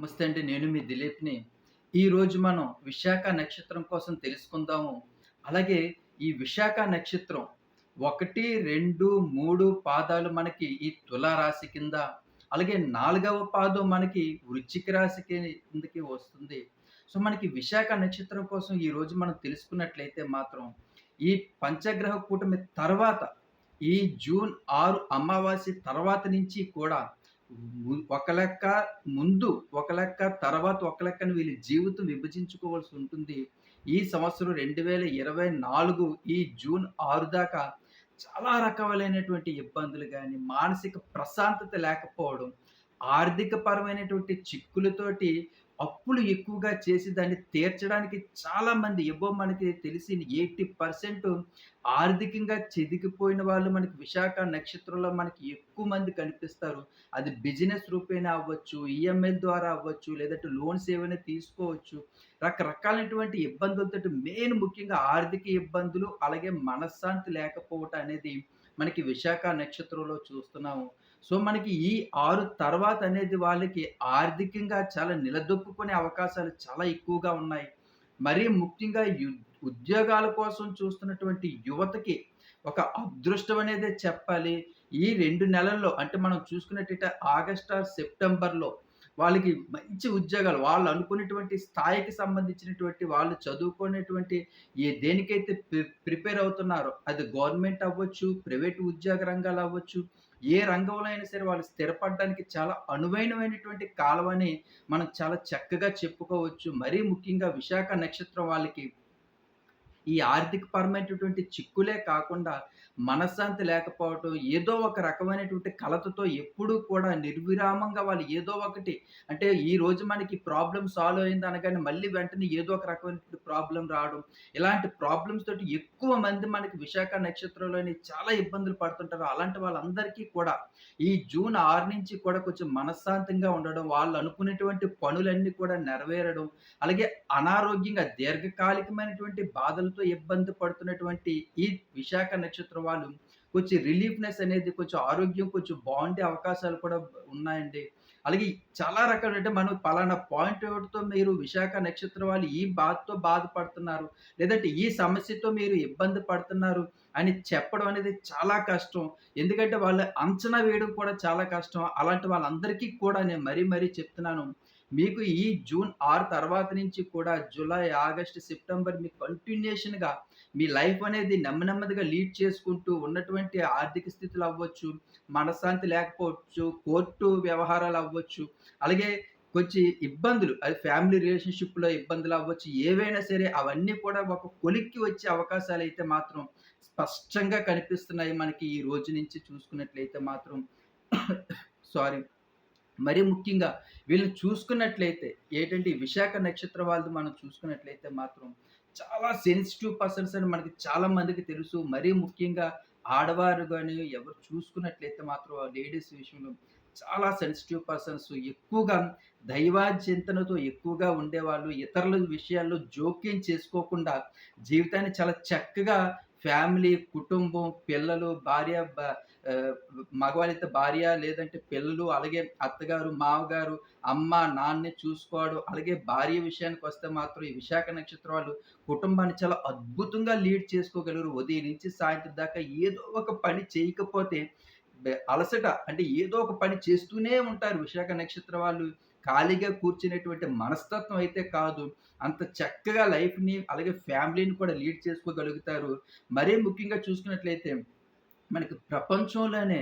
నమస్తే అండి నేను మీ దిలీప్ని. ఈరోజు మనం విశాఖ నక్షత్రం కోసం తెలుసుకుందాము. అలాగే ఈ విశాఖ నక్షత్రం ఒకటి రెండు మూడు పాదాలు మనకి ఈ తులారాశి కింద అలాగే నాలుగవ పాదం మనకి వృచ్చిక రాశి కిందకి వస్తుంది. సో మనకి విశాఖ నక్షత్రం కోసం ఈరోజు మనం తెలుసుకున్నట్లయితే మాత్రం ఈ పంచగ్రహ కూటమి తర్వాత ఈ జూన్ ఆరు అమావాస్య తర్వాత నుంచి కూడా ఒక లెక్క ముందు ఒక లెక్క తర్వాత ఒక లెక్కను వీళ్ళ జీవితం విభజించుకోవాల్సి ఉంటుంది. ఈ సంవత్సరం రెండు వేల ఇరవై నాలుగు ఈ జూన్ ఆరు దాకా చాలా రకాలైనటువంటి ఇబ్బందులు కానీ మానసిక ప్రశాంతత లేకపోవడం ఆర్థిక పరమైనటువంటి చిక్కులతోటి అప్పులు ఎక్కువగా చేసి దాన్ని తీర్చడానికి చాలా మంది మనకి తెలిసి ఎయిటీ పర్సెంట్ ఆర్థికంగా చెదికిపోయిన వాళ్ళు మనకి విశాఖ నక్షత్రంలో మనకి ఎక్కువ మంది కనిపిస్తారు. అది బిజినెస్ రూపేణా అవ్వచ్చు ఈఎంఐ ద్వారా అవ్వచ్చు లేదంటే లోన్స్ ఏమైనా తీసుకోవచ్చు. రకరకాలైనటువంటి ఇబ్బందులతో మెయిన్ ముఖ్యంగా ఆర్థిక ఇబ్బందులు అలాగే మనశ్శాంతి లేకపోవటం అనేది మనకి విశాఖ నక్షత్రంలో చూస్తున్నాము. సో మనకి ఈ ఆరు తర్వాత అనేది వాళ్ళకి ఆర్థికంగా చాలా నిలదొక్కుకునే అవకాశాలు చాలా ఎక్కువగా ఉన్నాయి. మరీ ముఖ్యంగా ఉద్యోగాల కోసం చూస్తున్నటువంటి యువతకి ఒక అదృష్టం అనేది చెప్పాలి. ఈ రెండు నెలల్లో అంటే మనం చూసుకున్నట్టయితే ఆగస్ట్ సెప్టెంబర్లో వాళ్ళకి మంచి ఉద్యోగాలు వాళ్ళు అనుకునేటువంటి స్థాయికి సంబంధించినటువంటి వాళ్ళు చదువుకునేటువంటి ఏ దేనికైతే ప్రి- ప్రిపేర్ అవుతున్నారో అది గవర్నమెంట్ అవ్వచ్చు ప్రైవేట్ ఉద్యోగ రంగాలు అవ్వచ్చు ఏ రంగంలో అయినా సరే వాళ్ళు స్థిరపడడానికి చాలా అనువైనమైనటువంటి కాలం అని మనం చాలా చక్కగా చెప్పుకోవచ్చు. మరీ ముఖ్యంగా విశాఖ నక్షత్రం వాళ్ళకి ఈ ఆర్థిక పరమైనటువంటి చిక్కులే కాకుండా మనశ్శాంతి లేకపోవటం ఏదో ఒక రకమైనటువంటి కలతతో ఎప్పుడూ కూడా నిర్విరామంగా వాళ్ళు ఏదో ఒకటి అంటే ఈ రోజు మనకి ప్రాబ్లం సాల్వ్ అయింది అనగానే మళ్ళీ వెంటనే ఏదో ఒక రకమైనటువంటి ప్రాబ్లం రావడం ఇలాంటి ప్రాబ్లమ్స్ తోటి ఎక్కువ మంది మనకి విశాఖ నక్షత్రంలోని చాలా ఇబ్బందులు పడుతుంటారు. అలాంటి వాళ్ళందరికీ కూడా ఈ జూన్ ఆరు నుంచి కూడా కొంచెం మనశ్శాంతంగా ఉండడం వాళ్ళు అనుకునేటువంటి పనులన్నీ కూడా నెరవేరడం అలాగే అనారోగ్యంగా దీర్ఘకాలికమైనటువంటి బాధలతో ఇబ్బంది పడుతున్నటువంటి ఈ విశాఖ నక్షత్రం వాళ్ళు కొంచెం రిలీఫ్నెస్ అనేది కొంచెం ఆరోగ్యం కొంచెం బాగుండే అవకాశాలు కూడా ఉన్నాయండి. అలాగే చాలా రకాలు అంటే మనం పలానా పాయింట్తో మీరు విశాఖ నక్షత్రం వాళ్ళు ఈ బాధతో బాధపడుతున్నారు లేదంటే ఈ సమస్యతో మీరు ఇబ్బంది పడుతున్నారు అని చెప్పడం అనేది చాలా కష్టం. ఎందుకంటే వాళ్ళు అంచనా వేయడం కూడా చాలా కష్టం. అలాంటి వాళ్ళందరికీ కూడా నేను మరీ మరీ చెప్తున్నాను. మీకు ఈ జూన్ ఆరు తర్వాత నుంచి కూడా జూలై ఆగస్ట్ సెప్టెంబర్ మీ కంటిన్యూషన్గా మీ లైఫ్ అనేది నెమ్మ నెమ్మదిగా లీడ్ చేసుకుంటూ ఉన్నటువంటి ఆర్థిక స్థితులు అవ్వచ్చు మనశ్శాంతి లేకపోవచ్చు కోర్టు వ్యవహారాలు అవ్వచ్చు అలాగే కొంచెం ఇబ్బందులు అది ఫ్యామిలీ రిలేషన్షిప్లో ఇబ్బందులు అవ్వచ్చు ఏవైనా సరే అవన్నీ కూడా ఒక కొలిక్కి వచ్చే అవకాశాలు అయితే మాత్రం స్పష్టంగా కనిపిస్తున్నాయి మనకి ఈ రోజు నుంచి చూసుకున్నట్లయితే మాత్రం. సారీ మరీ ముఖ్యంగా వీళ్ళని చూసుకున్నట్లయితే ఏంటంటే విశాఖ నక్షత్ర వాళ్ళది మనం చూసుకున్నట్లయితే మాత్రం చాలా సెన్సిటివ్ పర్సన్స్ అని మనకి చాలా మందికి తెలుసు. మరీ ముఖ్యంగా ఆడవారు కానీ ఎవరు చూసుకున్నట్లయితే మాత్రం లేడీస్ విషయంలో చాలా సెన్సిటివ్ పర్సన్స్ ఎక్కువగా దైవాచింతనతో ఎక్కువగా ఉండేవాళ్ళు. ఇతరుల విషయాల్లో జోక్యం చేసుకోకుండా జీవితాన్ని చాలా చక్కగా ఫ్యామిలీ కుటుంబం పిల్లలు భార్య బ- మగవాళ్ళైతే భార్య లేదంటే పిల్లలు అలాగే అత్తగారు మామగారు అమ్మ నాన్నని చూసుకోవడం అలాగే భార్య విషయానికి వస్తే మాత్రం ఈ విశాఖ నక్షత్రం వాళ్ళు కుటుంబాన్ని చాలా అద్భుతంగా లీడ్ చేసుకోగలరు. ఉదయం నుంచి సాయంత్రం దాకా ఏదో ఒక పని చేయకపోతే అలసట అంటే ఏదో ఒక పని చేస్తూనే ఉంటారు విశాఖ నక్షత్ర వాళ్ళు. ఖాళీగా కూర్చునేటువంటి మనస్తత్వం అయితే కాదు. అంత చక్కగా లైఫ్ని అలాగే ఫ్యామిలీని కూడా లీడ్ చేసుకోగలుగుతారు. మరీ ముఖ్యంగా చూసుకున్నట్లయితే మనకి ప్రపంచంలోనే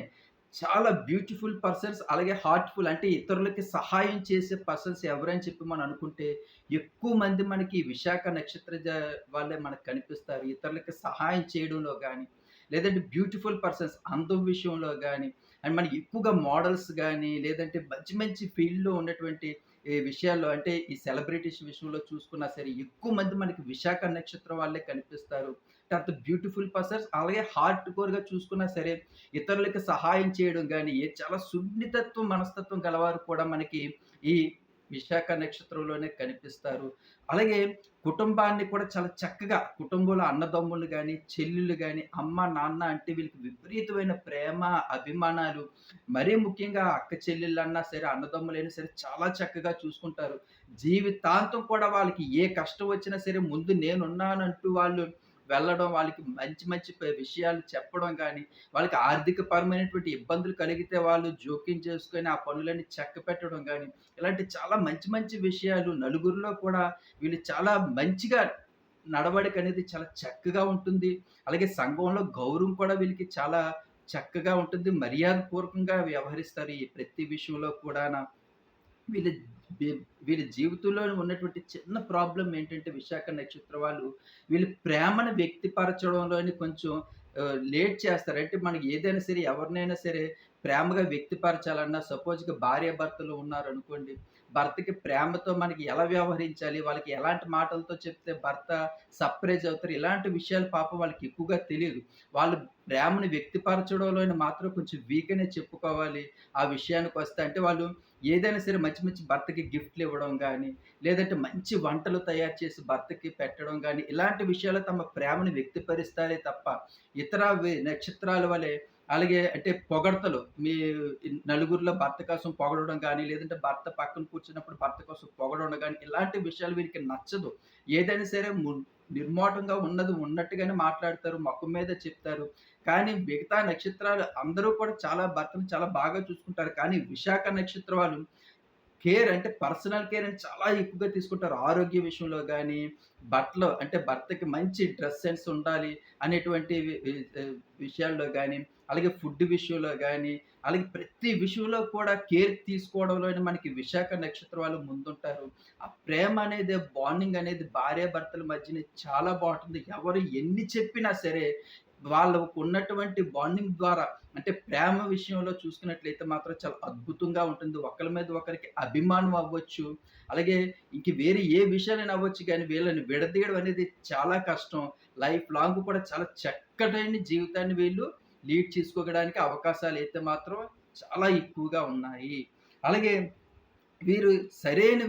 చాలా బ్యూటిఫుల్ పర్సన్స్ అలాగే హార్ట్ఫుల్ అంటే ఇతరులకి సహాయం చేసే పర్సన్స్ ఎవరని చెప్పి మనం అనుకుంటే ఎక్కువ మంది మనకి విశాఖ నక్షత్ర వాళ్ళే మనకు కనిపిస్తారు. ఇతరులకి సహాయం చేయడంలో కానీ లేదంటే బ్యూటిఫుల్ పర్సన్స్ అందం విషయంలో కానీ అండ్ మనకి ఎక్కువగా మోడల్స్ కానీ లేదంటే మంచి మంచి ఫీల్డ్లో ఉన్నటువంటి ఈ విషయాల్లో అంటే ఈ సెలబ్రిటీస్ విషయంలో చూసుకున్నా సరే ఎక్కువ మంది మనకి విశాఖ నక్షత్రం వాళ్ళే కనిపిస్తారు. తర్వాత బ్యూటిఫుల్ పర్సన్స్ అలాగే హార్ట్ కోర్గా చూసుకున్నా సరే ఇతరులకు సహాయం చేయడం కానీ చాలా సున్నితత్వం మనస్తత్వం గలవారు కూడా మనకి ఈ విశాఖ నక్షత్రంలోనే కనిపిస్తారు. అలాగే కుటుంబాన్ని కూడా చాలా చక్కగా కుటుంబంలో అన్నదమ్ములు కానీ చెల్లెళ్ళు కానీ అమ్మ, నాన్న అంటే వీళ్ళకి విపరీతమైన ప్రేమ, అభిమానాలు మరీ ముఖ్యంగా అక్క చెల్లెళ్ళన్నా సరే, అన్నదమ్ములైనా సరే చాలా చక్కగా చూసుకుంటారు. జీవితాంతం కూడా వాళ్ళకి ఏ కష్టం వచ్చినా సరే ముందు నేనున్నానంటూ వాళ్ళు వెళ్ళడం, వాళ్ళకి మంచి మంచి విషయాలు చెప్పడం కానీ వాళ్ళకి ఆర్థికపరమైనటువంటి ఇబ్బందులు కలిగితే వాళ్ళు జోక్యం చేసుకొని ఆ పనులన్నీ చక్కపెట్టడం కానీ ఇలాంటి చాలా మంచి మంచి విషయాలు నలుగురిలో కూడా వీళ్ళు చాలా మంచిగా నడవడిక అనేది చాలా చక్కగా ఉంటుంది. అలాగే సంఘంలో గౌరవం కూడా వీళ్ళకి చాలా చక్కగా ఉంటుంది. మర్యాదపూర్వకంగా వ్యవహరిస్తారు ఈ ప్రతి విషయంలో కూడాన. వీళ్ళ వీళ్ళ జీవితంలో ఉన్నటువంటి చిన్న ప్రాబ్లం ఏంటంటే విశాఖ నక్షత్ర వాళ్ళు వీళ్ళు ప్రేమను వ్యక్తిపరచడంలోని కొంచెం లేట్ చేస్తారు. అంటే మనకి ఏదైనా సరే ఎవరినైనా సరే ప్రేమగా వ్యక్తిపరచాలన్నా సపోజ్‌గా భార్యాభర్తలు ఉన్నారనుకోండి. భర్తకి ప్రేమతో మనకి ఎలా వ్యవహరించాలి? వాళ్ళకి ఎలాంటి మాటలతో చెప్తే భర్త సర్ప్రైజ్ అవుతారు? ఇలాంటి విషయాలు పాపం వాళ్ళకి ఎక్కువగా తెలియదు వాళ్ళు ప్రేమను వ్యక్తిపరచడంలో మాత్రం కొంచెం వీక్ అనే చెప్పుకోవాలి. ఆ విషయానికి వస్తే అంటే వాళ్ళు ఏదైనా సరే మంచి మంచి భర్తకి గిఫ్ట్‌లు ఇవ్వడం కానీ లేదంటే మంచి వంటలు తయారు చేసి భర్తకి పెట్టడం కానీ ఇలాంటి విషయాలు తమ ప్రేమను వ్యక్తపరుస్తారే తప్ప, ఇతర నక్షత్రాల వలె అలాగే అంటే పొగడతలు మీ నలుగురిలో భర్త కోసం పొగడడం కానీ లేదంటే భర్త పక్కన కూర్చున్నప్పుడు భర్త కోసం పొగడడం కానీ ఇలాంటి విషయాలు వీరికి నచ్చదు. ఏదైనా సరే నిర్మోటంగా ఉన్నది ఉన్నట్టుగానే మాట్లాడతారు. మొఖం మీద చెప్తారు. కానీ మిగతా నక్షత్రాలు అందరూ కూడా చాలా భర్తను చాలా బాగా చూసుకుంటారు. కానీ విశాఖ నక్షత్రం వాళ్ళు కేర్ అంటే పర్సనల్ కేర్ అని చాలా ఎక్కువగా తీసుకుంటారు. ఆరోగ్య విషయంలో కానీ బట్టలు అంటే భర్తకి మంచి డ్రెస్ సెన్స్ ఉండాలి అనేటువంటి విషయాల్లో కానీ అలాగే ఫుడ్ విషయంలో కానీ అలాగే ప్రతి విషయంలో కూడా కేర్ తీసుకోవడంలోనే మనకి విశాఖ నక్షత్రం వాళ్ళు ముందుంటారు. ఆ ప్రేమ అనేది బాండింగ్ అనేది భార్యాభర్తల మధ్యనే చాలా బాగుంటుంది ఎవరు ఎన్ని చెప్పినా సరే వాళ్ళకు ఉన్నటువంటి బాండింగ్ ద్వారా అంటే ప్రేమ విషయంలో చూసుకున్నట్లయితే మాత్రం చాలా అద్భుతంగా ఉంటుంది. ఒకరి మీద ఒకరికి అభిమానం అవ్వచ్చు. అలాగే ఇంక వేరే ఏ విషయాలైనా అవ్వచ్చు కానీ వీళ్ళని విడదీయడం అనేది చాలా కష్టం. లైఫ్ లాంగ్ కూడా చాలా చక్కటైన జీవితాన్ని వీళ్ళు లీడ్ చేసుకోవడానికి అవకాశాలు అయితే మాత్రం చాలా ఎక్కువగా ఉన్నాయి. అలాగే వీరు సరైన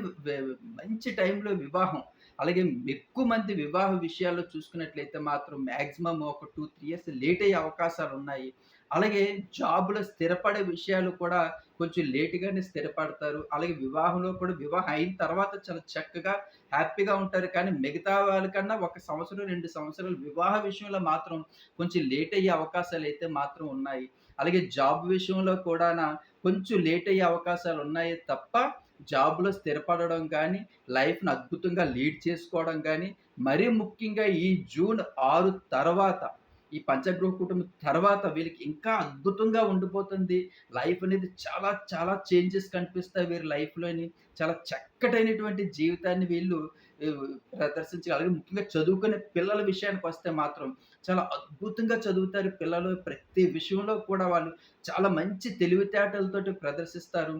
మంచి టైంలో వివాహం. అలాగే ఎక్కువ మంది వివాహ విషయాల్లో చూసుకున్నట్లయితే మాత్రం మ్యాక్సిమం ఒక 2, 3 ఇయర్స్ లేట్ అయ్యే అవకాశాలు ఉన్నాయి అలాగే జాబ్‌లో స్థిరపడే విషయాలు కూడా కొంచెం లేటుగానే స్థిరపడతారు. అలాగే వివాహంలో కూడా వివాహం అయిన తర్వాత చాలా చక్కగా హ్యాపీగా ఉంటారు. కానీ మిగతా వాళ్ళకన్నా ఒక సంవత్సరం, రెండు సంవత్సరాలు వివాహ విషయంలో మాత్రం కొంచెం లేట్ అయ్యే అవకాశాలు అయితే మాత్రం ఉన్నాయి. అలాగే జాబ్ విషయంలో కూడా కొంచెం లేట్ అయ్యే అవకాశాలు ఉన్నాయి తప్ప జాబ్‌లో స్థిరపడడం కానీ లైఫ్‌ని అద్భుతంగా లీడ్ చేసుకోవడం కానీ మరీ ముఖ్యంగా ఈ జూన్ ఆరు తర్వాత ఈ పంచగృహ కుటుంబం తర్వాత వీళ్ళకి ఇంకా అద్భుతంగా ఉండిపోతుంది. లైఫ్ అనేది చాలా చాలా చేంజెస్ కనిపిస్తాయి వీరి లైఫ్‌లోని. చాలా చక్కటైనటువంటి జీవితాన్ని వీళ్ళు ఆహ్, ప్రదర్శించగలరు. ముఖ్యంగా చదువుకునే పిల్లల విషయానికి వస్తే మాత్రం చాలా అద్భుతంగా చదువుతారు పిల్లలు. ప్రతి విషయంలో కూడా వాళ్ళు చాలా మంచి తెలివితేటలతోటి ప్రదర్శిస్తారు.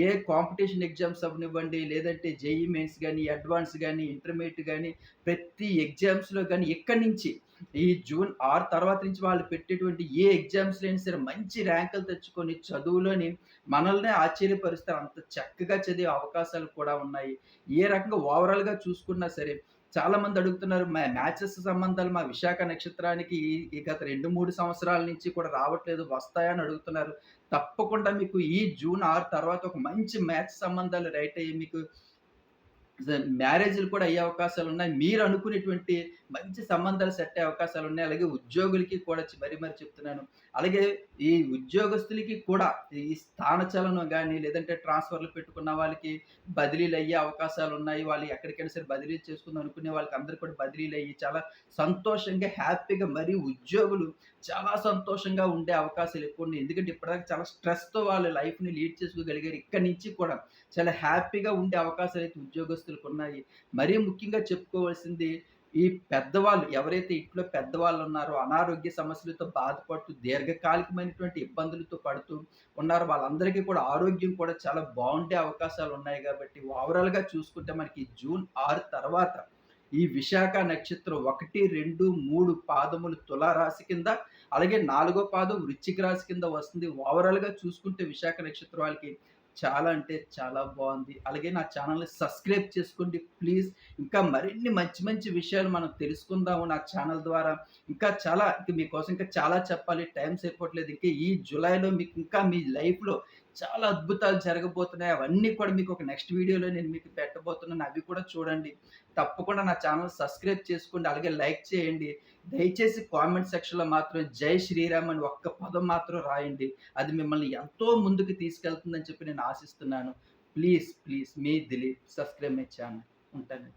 ఏ కాంపిటీషన్ ఎగ్జామ్స్ అవ్వనివ్వండి, లేదంటే జేఈఈ మెయిన్స్ కానీ అడ్వాన్స్ కానీ ఇంటర్మీడియట్ కానీ ప్రతి ఎగ్జామ్స్‌లో కానీ ఎక్కడి నుంచి ఈ జూన్ ఆరు తర్వాత నుంచి వాళ్ళు పెట్టేటువంటి ఏ ఎగ్జామ్స్ లేని సరే మంచి ర్యాంకులు తెచ్చుకొని చదువులోని మనల్నే ఆశ్చర్యపరుస్తారు. అంత చక్కగా చదివే అవకాశాలు కూడా ఉన్నాయి. ఏ రకంగా ఓవరాల్‌గా చూసుకున్నా సరే చాలామంది అడుగుతున్నారు మా మ్యాచెస్ సంబంధాలు మా విశాఖ నక్షత్రానికి ఈ గత 2, 3 సంవత్సరాల నుంచి కూడా రావట్లేదు. వస్తాయని అడుగుతున్నారు. తప్పకుండా మీకు ఈ జూన్ ఆరు తర్వాత ఒక మంచి మ్యాచ్ సంబంధాలు రైట్ అయ్యి మీకు మ్యారేజ్‌లు కూడా అయ్యే అవకాశాలు ఉన్నాయి మీరు అనుకునేటువంటి మంచి సంబంధాలు సెట్ అయ్యే అవకాశాలున్నాయి. అలాగే ఉద్యోగులకి కూడా మరీ మరి చెప్తున్నాను. అలాగే ఈ ఉద్యోగస్తులకి కూడా ఈ స్థానచలనం కానీ లేదంటే ట్రాన్స్‌ఫర్‌లు పెట్టుకున్న వాళ్ళకి బదిలీలు అయ్యే అవకాశాలు ఉన్నాయి వాళ్ళు ఎక్కడికైనా సరే బదిలీ చేసుకుందాం అనుకునే వాళ్ళకి అందరు కూడా బదిలీలు అయ్యి చాలా సంతోషంగా, హ్యాపీగా మరి ఉద్యోగులు చాలా సంతోషంగా ఉండే అవకాశాలు ఎక్కువ ఉన్నాయి ఎందుకంటే ఇప్పటిదాకా చాలా స్ట్రెస్‌తో వాళ్ళ లైఫ్‌ని లీడ్ చేసుకోగలిగారు. ఇక్కడి నుంచి కూడా చాలా హ్యాపీగా ఉండే పరిస్థితులకు ఉన్నాయి మరీ ముఖ్యంగా చెప్పుకోవాల్సింది ఈ పెద్దవాళ్ళు ఎవరైతే ఇంట్లో పెద్దవాళ్ళు ఉన్నారో అనారోగ్య సమస్యలతో బాధపడుతూ దీర్ఘకాలికమైనటువంటి ఇబ్బందులతో పడుతూ ఉన్నారు వాళ్ళందరికీ కూడా ఆరోగ్యం కూడా చాలా బాగుండే అవకాశాలు ఉన్నాయి కాబట్టి ఓవరాల్‌గా చూసుకుంటే మనకి జూన్ ఆరు తర్వాత ఈ విశాఖ నక్షత్రం 1, 2, 3 పాదములు తులారాశి కింద, అలాగే నాలుగో పాదం వృశ్చిక రాశి కింద వస్తుంది. ఓవరాల్‌గా చూసుకుంటే విశాఖ నక్షత్రం వాళ్ళకి చాలా అంటే చాలా బాగుంది. అలాగే నా ఛానల్ని సబ్స్క్రైబ్ చేసుకోండి ప్లీజ్. ఇంకా మరిన్ని మంచి మంచి విషయాలు మనం తెలుసుకుందాము నా ఛానల్ ద్వారా. ఇంకా చాలా ఇంకా మీకోసం ఇంకా చాలా చెప్పాలి. టైం సరిపోవట్లేదు. ఇంకా ఈ జూలైలో మీకు ఇంకా మీ లైఫ్లో చాలా అద్భుతాలు జరగబోతున్నాయి. అవన్నీ కూడా మీకు ఒక నెక్స్ట్ వీడియోలో నేను మీకు పెట్టబోతున్నాను. అవి కూడా చూడండి. తప్పకుండా నా ఛానల్ సబ్స్క్రైబ్ చేసుకోండి. అలాగే లైక్ చేయండి. దయచేసి కామెంట్ సెక్షన్లో మాత్రం జై శ్రీరామ్ అని ఒక్క పదం మాత్రం రాయండి. అది మిమ్మల్ని ఎంతో ముందుకు తీసుకెళ్తుందని చెప్పి నేను ఆశిస్తున్నాను. ప్లీజ్ ప్లీజ్ మీ దిలీప్ సబ్స్క్రైబ్ మై ఛానల్ ఉంటాను